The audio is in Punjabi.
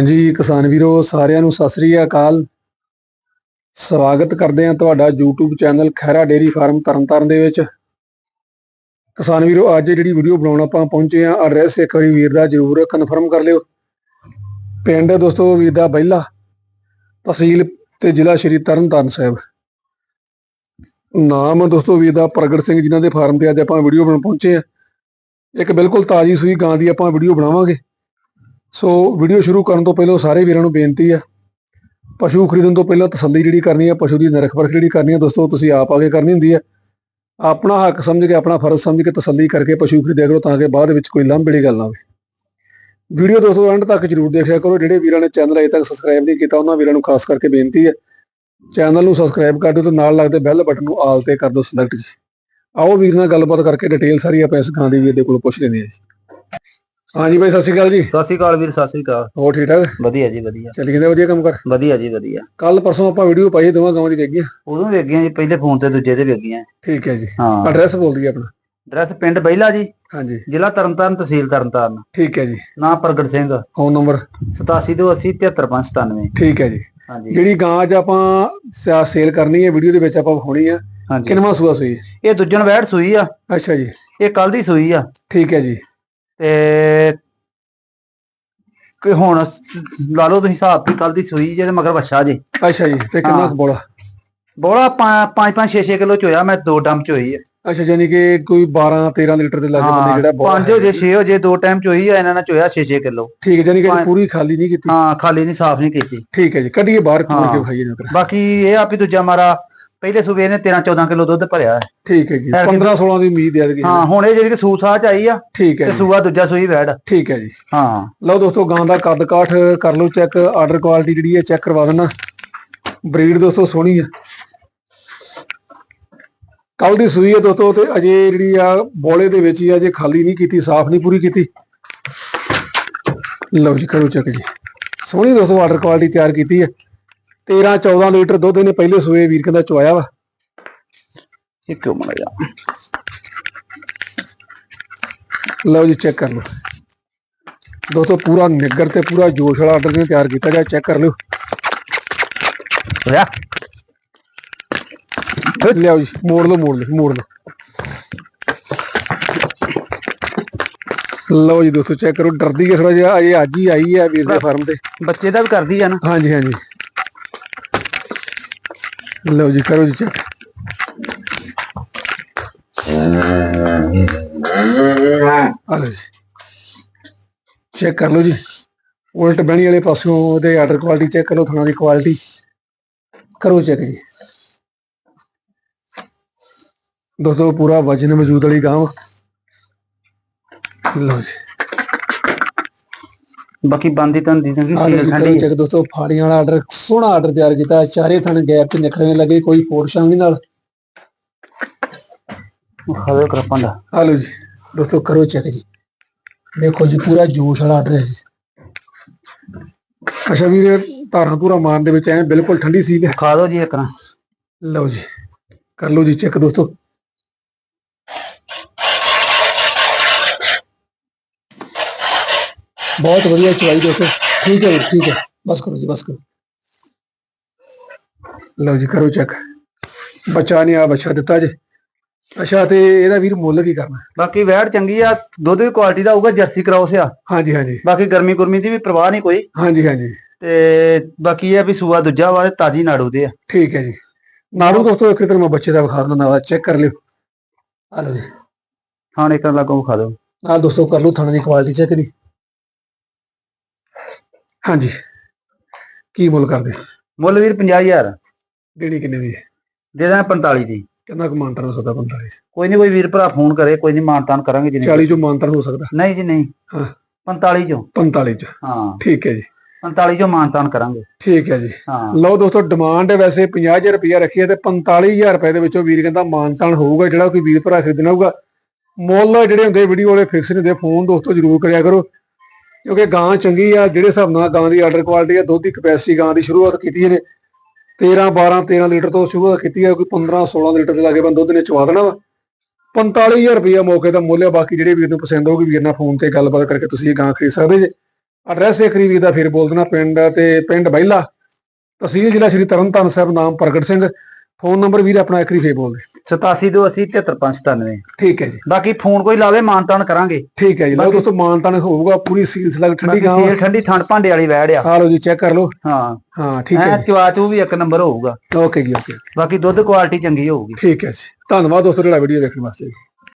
ਹਾਂਜੀ, ਕਿਸਾਨ ਵੀਰੋ, ਸਾਰਿਆਂ ਨੂੰ ਸਤਿ ਸ੍ਰੀ ਅਕਾਲ। ਸਵਾਗਤ ਕਰਦੇ ਹਾਂ ਤੁਹਾਡਾ YouTube channel Khaira dairy farm Tarn Taran ਦੇ ਵਿੱਚ। ਕਿਸਾਨ ਵੀਰੋ, ਅੱਜ ਜਿਹੜੀ ਵੀਡੀਓ ਬਣਾਉਣ ਆਪਾਂ ਪਹੁੰਚੇ ਹਾਂ ਐਡਰੈਸ ਇੱਕ ਵਾਰੀ ਵੀਰ ਦਾ ਜਰੂਰ ਕਨਫਰਮ ਕਰ ਲਿਓ। ਪਿੰਡ ਦੋਸਤੋ, ਵੀਰ ਦਾ ਬਹਿਲਾ, ਤਹਿਸੀਲ ਤੇ ਜ਼ਿਲ੍ਹਾ ਸ਼੍ਰੀ ਤਰਨਤਾਰਨ ਸਾਹਿਬ। ਨਾਮ ਦੋਸਤੋ ਵੀਰ ਦਾ ਪ੍ਰਗਟ ਸਿੰਘ ਜਿਨ੍ਹਾਂ ਦੇ ਫਾਰਮ ਤੇ ਅੱਜ ਆਪਾਂ ਵੀਡੀਓ ਬਣਾਉਣ ਪਹੁੰਚੇ ਹਾਂ। ਇੱਕ ਬਿਲਕੁਲ ਤਾਜ਼ੀ ਸੂਈ ਗਾਂ ਦੀ ਆਪਾਂ ਵੀਡੀਓ ਬਣਾਵਾਂਗੇ। ਸੋ ਵੀਡੀਓ ਸ਼ੁਰੂ ਕਰਨ ਤੋਂ ਪਹਿਲਾਂ ਸਾਰੇ ਵੀਰਾਂ ਨੂੰ ਬੇਨਤੀ ਹੈ ਪਸ਼ੂ ਖਰੀਦਣ ਤੋਂ ਪਹਿਲਾਂ ਤਸੱਲੀ ਜਿਹੜੀ ਕਰਨੀ ਹੈ ਪਸ਼ੂ ਦੀ ਨਿਰਖ ਪਰਖ ਜਿਹੜੀ ਕਰਨੀ ਹੈ ਦੋਸਤੋ ਤੁਸੀਂ ਆਪ ਆਗੇ ਕਰਨੀ ਹੁੰਦੀ ਹੈ ਆਪਣਾ ਹੱਕ ਸਮਝ ਕੇ, ਆਪਣਾ ਫਰਜ਼ ਸਮਝ ਕੇ ਤਸੱਲੀ ਕਰਕੇ ਪਸ਼ੂ ਖਰੀਦਿਆ ਕਰੋ ਤਾਂ ਕਿ ਬਾਅਦ ਵਿੱਚ ਕੋਈ ਲਾਂਭੜੀ ਗੱਲ ਨਾ ਹੋਵੇ। ਵੀਡੀਓ ਦੋਸਤੋ ਐਂਡ ਤੱਕ ਜਰੂਰ ਦੇਖਿਆ ਕਰੋ, ਜਿਹੜੇ ਵੀਰਾਂ ਨੇ ਚੈਨਲ ਅਜੇ ਤੱਕ ਸਬਸਕ੍ਰਾਈਬ ਨਹੀਂ ਕੀਤਾ, ਉਹਨਾਂ ਵੀਰਾਂ ਨੂੰ ਖਾਸ ਕਰਕੇ ਬੇਨਤੀ ਹੈ ਚੈਨਲ ਨੂੰ ਸਬਸਕ੍ਰਾਈਬ ਕਰ ਦਿਓ ਤੇ ਨਾਲ ਲੱਗਦੇ ਬੈਲ ਬਟਨ ਨੂੰ ਆਲ ਤੇ ਕਰ ਦਿਓ ਸਿਲੈਕਟ ਜੀ। ਆਓ ਵੀਰ ਨਾਲ ਗੱਲਬਾਤ ਕਰਕੇ ਡਿਟੇਲ ਸਾਰੀ ਆਪਾਂ ਇਸ ਗਾਂ ਦੀ ਵੀਰ ਦੇ ਕੋਲੋਂ ਪੁੱਛ ਲੈਂਦੇ ਹਾਂ ਜੀ। ਹਾਂਜੀ ਬਾਈ ਸਤਿ ਸ਼੍ਰੀ ਅਕਾਲ ਜੀ। ਸਤਿ ਸ਼੍ਰੀ ਅਕਾਲ ਵੀਰ ਸਤਿ ਸ਼੍ਰੀ ਅਕਾਲ। ਹੋਰ ਠੀਕ ਠਾਕ? ਵਧੀਆ ਜੀ ਵਧੀਆ। ਚੱਲੀ ਜਾਂਦੇ ਵਧੀਆ ਕੰਮ ਕਰ ਵਧੀਆ ਜੀ ਵਧੀਆ। ਕੱਲ ਪਰਸੋਂ ਆਪਾਂ ਵੀਡੀਓ ਪਾਈ ਦੋਵਾਂ ਗਾਵਾਂ ਦੀ ਵੇਖੀਆਂ ਉਦੋਂ ਵੇਗੀਆਂ ਜੀ ਪਹਿਲੇ ਫੋਨ ਤੇ ਦੂਜੇ ਤੇ ਵੇਗੀਆਂ ਠੀਕ ਹੈ ਜੀ। ਹਾਂ। ਐਡਰੈਸ ਬੋਲ ਦਈਏ ਆਪਣਾ। ਐਡਰੈਸ ਪਿੰਡ ਬਹਿਲਾ ਜੀ। ਹਾਂਜੀ। ਜ਼ਿਲ੍ਹਾ ਤਰਨਤਾਰਨ ਤਹਿਸੀਲ ਤਰਨਤਾਰਨ। ਠੀਕ ਹੈ ਜੀ। ਨਾਮ ਪ੍ਰਗਟ ਸਿੰਘ। Phone number? 8780 73597 ਠੀਕ ਹੈ ਜੀ। ਹਾਂਜੀ। ਜਿਹੜੀ ਗਾਂ ਅੱਜ ਆਪਾਂ ਸੇਲ ਕਰਨੀ ਹੈ ਵੀਡੀਓ ਦੇ ਵਿੱਚ ਆਪਾਂ ਵਿਖਾਉਣੀ ਆ ਕਿੰਨਵਾਂ ਸੂਆ ਸੂਈ? ਇਹ ਦੁੱਜਣ ਵੈੜ ਸੂਈ ਆ। ਅੱਛਾ ਜੀ। ਇਹ ਕੱਲ ਦੀ ਸੂਈ ਆ। ਠੀਕ ਹੈ ਜੀ। ਤੇ ਕਿ ਹੁਣ ਲਾ ਲਓ ਤੁਸੀਂ ਹਿਸਾਬ ਵੀ ਕੱਲ ਦੀ ਸੂਈ ਜੇ ਤੇ ਮਗਰ ਵੱਛਾ ਜੇ। ਅੱਛਾ ਜੀ ਤੇ ਕਿੰਨਾ ਹਾਂ। ਕੁ ਬੋਲਾ ਬੋਲਾ 5 5 6 6 ਕਿਲੋ ਚ ਹੋਇਆ ਮੈਂ ਦੋ ਡੰਮ ਚ ਹੋਈ ਆ। ਅੱਛਾ ਯਾਨੀ ਕਿ ਕੋਈ 12 13 ਲੀਟਰ ਦੇ ਲਾਗੇ ਬੰਦੇ ਜਿਹੜਾ ਬੋਲਾ 5 ਹੋ ਜੇ 6 ਹੋ ਜੇ ਦੋ ਟਾਈਮ ਚ ਹੋਈ ਆ ਇਹਨਾਂ ਨਾਲ ਚ ਹੋਇਆ 6 6 ਕਿਲੋ। ਠੀਕ ਹੈ ਯਾਨੀ ਕਿ ਪੰਜ- ਪੂਰੀ ਖਾਲੀ ਨਹੀਂ ਕੀਤੀ। ਹਾਂ ਖਾਲੀ ਨਹੀਂ ਸਾਫ਼ ਨਹੀਂ ਕੀਤੀ। ਠੀਕ ਹੈ ਜੀ ਕੱਢੀਏ ਬਾਹਰ ਖੋਲ ਕੇ ਹਾਂ। ਫਿਰ। ਬਾਕੀ ਇਹ ਆ ਵੀ ਦੂਜਾ ਮਾਰਾ ਪਹਿਲੇ ਸੂਬੇ ਨੇ 13 14 ਕਿਲੋ ਦੁੱਧ ਭਰਿਆ ਹੈ। ਠੀਕ ਹੈ ਜੀ ਐਤਕੀ 15 16 ਦੀ ਉਮੀਦ ਹੈ ਕਿ ਹਾਂ ਹੁਣ ਇਹ ਜਿਹੜੀ ਕਿ ਸੂਸਾ ਚ ਆਈ ਆ ਠੀਕ ਹੈ ਤੇ ਜੀ। ਸੂਆ ਦੂਜਾ ਸੂਈ ਵੈੜ। ਠੀਕ ਹੈ ਜੀ। ਹਾਂ। ਲਓ ਦੋਸਤੋ ਗਾਂ ਦਾ ਕੱਦ ਕਾਠ ਕਰ ਲਓ ਚੈੱਕ ਆਰਡਰ ਕੁਆਲਿਟੀ ਜਿਹੜੀ ਹੈ ਚੈੱਕ ਕਰਵਾ ਦੇਣਾ। ਬਰੀਡ ਦੋਸਤੋ ਸੋਹਣੀ ਹੈ ਕੱਲ ਦੀ ਸੂਈ ਹੈ ਦੋਸਤੋ ਤੇ ਅਜੇ ਜਿਹੜੀ ਆ ਬੋਲੇ ਦੇ ਵਿੱਚ ਹੀ ਆ, ਅਜੇ ਖਾਲੀ ਨਹੀਂ ਕੀਤੀ ਸਾਫ਼ ਨਹੀਂ ਪੂਰੀ ਕੀਤੀ। ਲਓ ਜੀ ਕਰੋ ਚੈੱਕ ਜੀ। ਸੋਹਣੀ ਦੋਸਤੋ ਆਰਡਰ ਕੁਆਲਿਟੀ ਤਿਆਰ ਕੀਤੀ ਹੈ। 13 14 ਲੀਟਰ ਦੁੱਧ ਇਹਨੇ ਪਹਿਲੇ ਸੂਏ ਵੀਰ ਕਹਿੰਦਾ ਚੁਆਇਆ ਵਾ। ਇਹ ਕਿਉਂ ਮੜ ਜਾ ਲਓ ਜੀ ਚੈੱਕ ਕਰ ਲਓ। ਦੋਸਤੋ ਪੂਰਾ ਨਿੱਗਰ ਤੇ ਪੂਰਾ ਜੋਸ਼ ਵਾਲਾ ਆਰਡਰ ਨੇ ਤਿਆਰ ਕੀਤਾ ਜਾ ਚੈੱਕ ਕਰ ਲਿਓ। ਲਿਆਓ ਜੀ ਮੋੜ ਲਓ ਮੋੜ ਲਓ ਮੋੜ ਲਓ। ਲਓ ਜੀ ਦੋਸਤੋ ਚੈੱਕ ਕਰੋ ਡਰਦੀ ਹੈ ਥੋੜਾ ਜਿਹਾ ਅਜੇ ਅੱਜ ਹੀ ਆਈ ਹੈ ਵੀਰ ਦੇ ਫਾਰਮ ਤੇ। ਬੱਚੇ ਦਾ ਵੀ ਕਰਦੀ ਆ ਨਾ? ਹਾਂਜੀ ਹਾਂਜੀ। ਲਓ ਜੀ, ਕਰੋ ਜੀ ਚੈੱਕ ਆ ਜੀ। ਚੈੱਕ ਕਰ ਲਓ ਜੀ। ਉਲਟ ਬਹਿਣੀ ਵਾਲੇ ਪਾਸਿਓਂ ਉਹਦੇ ਆਰਡਰ ਕੁਆਲਿਟੀ ਚੈੱਕ ਕਰੋ ਥਣਾ ਦੀ ਕੁਆਲਿਟੀ ਕਰੋ ਚੈੱਕ ਜੀ। ਦੋਸਤੋ, ਪੂਰਾ ਵਜਨ ਮੌਜੂਦ ਵਾਲੀ ਗਾਂ ਲਓ ਜੀ। ਬਾਕੀ ਬੰਦੀ ਤਾਂ ਦੀ ਚੰਗੀ ਸੀਲ ਠੰਡੀ ਚੈੱਕ ਦੋਸਤੋ ਫਾੜੀਆਂ ਵਾਲਾ ਆਰਡਰ ਸੋਹਣਾ ਆਰਡਰ ਤਿਆਰ ਕੀਤਾ ਚਾਰੇ ਥਣ ਗੈਪ ਤੇ ਨਿਕਲਣੇ ਲੱਗੇ ਕੋਈ ਫੋਰ ਸ਼ਾਂਗੀ ਨਾਲ। ਖਾਵੇ ਕਰਪਾਂ ਦਾ। ਲਓ ਜੀ ਦੋਸਤੋ ਕਰੋ ਚੈੱਕ ਜੀ। ਦੇਖੋ ਜੀ ਪੂਰਾ ਜੋਸ਼ ਵਾਲਾ ਆਰਡਰ ਹੈ ਜੀ। ਅੱਛਾ ਵੀਰੇ ਧਾਰਾਂ ਧੂਰਾ ਮਾਰਨ ਦੇ ਵਿੱਚ ਐ ਬਿਲਕੁਲ ਠੰਡੀ ਸੀ ਖਾ ਦੋ ਜੀ ਇੱਕ ਨਾ। ਲਓ ਜੀ ਕਰ ਲਓ ਜੀ ਚੈੱਕ ਦੋਸਤੋ। ਬਹੁਤ ਵਧੀਆ ਚਵਾਈ ਦੋਸਤੋ ਠੀਕ ਹੈ ਜੀ, ਠੀਕ ਹੈ। ਬਸ ਕਰੋ ਜੀ ਬਸ ਕਰੋ। ਲਓ ਜੀ ਕਰੋ ਚੈੱਕ ਬੱਚਾ ਨੇ ਆ ਬੱਚਾ ਦਿੱਤਾ ਜੀ। ਅੱਛਾ ਤੇ ਇਹਦਾ ਵੀਰ ਮੁੱਲ ਕੀ ਕਰਨਾ? ਬਾਕੀ ਵੈੜ ਚੰਗੀ ਆ ਦੁੱਧ ਵੀ ਕੁਆਲਿਟੀ ਦਾ ਹੋਊਗਾ ਜਰਸੀ ਕਰਾਉਸ ਆ ਹਾਂਜੀ ਹਾਂਜੀ। ਬਾਕੀ ਗਰਮੀ ਗੁਰਮੀ ਦੀ ਵੀ ਪਰਵਾਹ ਨਹੀਂ ਕੋਈ। ਹਾਂਜੀ ਹਾਂਜੀ। ਤੇ ਬਾਕੀ ਇਹ ਆ ਵੀ ਸੂਆ ਦੂਜਾ ਵਾ ਤੇ ਤਾਜੀ ਨਾੜੂ ਦੇ ਆ। ਠੀਕ ਹੈ ਜੀ। ਨਾੜੂ ਦੋਸਤੋ ਇੱਕ ਤਰ੍ਹਾਂ ਮੈਂ ਬੱਚੇ ਦਾ ਵਿਖਾ ਦਿੰਦਾ ਚੈੱਕ ਕਰ ਲਿਓ। ਆ ਲਓ ਜੀ। ਖਾਣੇ ਕਰਨ ਲੱਗੋ ਖਾ ਦੋ ਆ ਦੋਸਤੋ ਕਰ ਲਓ ਥਾਣੇ ਦੀ ਕੁਆਲਿਟੀ ਚੈੱਕ ਦੀ ਹਾਂਜੀ। ਕੀ ਮੁੱਲ ਕਰਦੇ? ਮੁੱਲ ਵੀਰ 50000 ਦੇਣੀ ਕਿੰਨੇ ਦੀ? ਹੈ? ਦੇ ਦਾਂ 45 ਦੀ। ਕਿੰਨਾ ਕੁ ਮਾਨਤਨ ਹੋ ਸਕਦਾ 45 ਕੋਈ ਨਹੀਂ ਕੋਈ ਵੀਰ ਭਰਾ ਫੋਨ ਕਰੇ ਕੋਈ ਨਹੀਂ ਮਾਨਤਾਨ ਕਰਾਂਗੇ ਜਿੰਨੇ 40 ਚੋਂ ਮਾਨਤਨ ਹੋ ਸਕਦਾ? ਨਹੀਂ ਜੀ ਨਹੀਂ। ਹਾਂ। 45 ਚੋਂ। 45 ਚ। ਹਾਂ। ਠੀਕ ਹੈ ਜੀ। 45 ਚੋਂ ਮਾਨਤਾਨ ਕਰਾਂਗੇ। ਠੀਕ ਹੈ ਜੀ। ਹਾਂ। ਲਓ ਦੋਸਤੋ ਡਿਮਾਂਡ ਵੈਸੇ 50000 ਰੁਪਇਆ ਰੱਖੀ ਹੈ ਤੇ 45000 ਰੁਪਏ ਦੇ ਵਿੱਚੋਂ ਵੀਰ ਕਹਿੰਦਾ ਮਾਨਤਾਨ ਹੋਊਗਾ ਜਿਹੜਾ ਕੋਈ ਵੀਰ ਭਰਾ ਖਰੀਦਣਾ ਹੋਊਗਾ। ਮੁੱਲ ਜਿਹੜੇ ਹੁੰਦੇ ਵੀਡੀਓ ਵਾਲੇ ਫਿਕਸ ਨਹੀਂ ਹੁੰਦੇ ਫੋਨ ਦੋਸਤੋ ਜ਼ਰੂਰ ਕਰਿਆ ਕਰੋ। ਕਿਉਂਕਿ ਗਾਂ ਚੰਗੀ ਆ, ਜਿਹੜੇ ਹਿਸਾਬ ਨਾਲ ਗਾਂ ਦੀ ਆਰਡਰ ਕੁਆਲਿਟੀ ਆ, ਦੁੱਧ ਦੀ ਕਪੈਸਿਟੀ ਗਾਂ ਦੀ ਸ਼ੁਰੂਆਤ ਕੀਤੀ ਨੇ 13 12 13 ਲੀਟਰ ਤੋਂ ਸ਼ੁਰੂਆਤ ਕੀਤੀ ਆ, ਕੋਈ 15 16 ਲੀਟਰ ਦੇ ਲਾਗੇ ਬੰਦ ਦੁੱਧ ਨੇ ਚਵਾ ਦੇਣਾ ਵਾ। 45000 ਰੁਪਇਆ ਮੌਕੇ ਦਾ ਮੁੱਲ ਆ, ਬਾਕੀ ਜਿਹੜੇ ਵੀਰ ਨੂੰ ਪਸੰਦ ਹੋਊਗੀ, ਵੀਰ ਨਾਲ ਫੋਨ ਤੇ ਗੱਲਬਾਤ ਕਰਕੇ ਤੁਸੀਂ ਇਹ ਗਾਂ ਖਰੀਦ ਸਕਦੇ ਜੇ। ਐਡਰੈਸ ਇੱਕ ਵੀਰ ਦਾ, ਫਿਰ ਬੋਲ ਦੇਣਾ ਪਿੰਡ ਤੇ, ਪਿੰਡ ਬਹਿਲਾ ਤਹਿਸੀਲ ਜ਼ਿਲ੍ਹਾ ਸ਼੍ਰੀ ਤਰਨਤਾਰਨ ਸਾਹਿਬ, ਨਾਮ ਪ੍ਰਗਟ ਸਿੰਘ। ਫੋਨ ਨੰਬਰ ਵੀਰ ਆਪਣਾ ਇੱਕ ਵਾਰੀ ਫੇਰ ਬੋਲ ਦੇ। 8780 73597 ਠੀਕ ਹੈ ਜੀ। ਬਾਕੀ ਫੋਨ ਕੋਈ ਲਾਵੇ ਮਾਨਤਾਨ ਕਰਾਂਗੇ। ਠੀਕ ਹੈ ਜੀ ਲਓ ਦੋਸਤੋ ਮਾਨਤਾਨ ਹੋਊਗਾ ਪੂਰੀ ਸੀਲ ਸਲਗ ਠੰਡੀ ਗਾਂ ਸੀਲ ਠੰਡੀ ਥਣ ਭਾਂਡੇ ਵਾਲੀ ਵੈੜ ਆ। ਆ ਲਓ ਜੀ ਚੈੱਕ ਕਰ ਲਓ। ਹਾਂ। ਹਾਂ ਠੀਕ ਐ ਹੈ ਚਵਾਚੂ ਵੀ ਇੱਕ ਨੰਬਰ ਹੋਊਗਾ। ਓਕੇ ਜੀ ਓਕੇ। ਬਾਕੀ ਦੁੱਧ ਕੁਆਲਿਟੀ ਚੰਗੀ ਹੋਊਗੀ। ਠੀਕ ਹੈ ਜੀ। ਧੰਨਵਾਦ ਦੋਸਤੋ ਜਿਹੜਾ ਵੀਡੀਓ ਦੇਖਣ ਵਾਸਤੇ।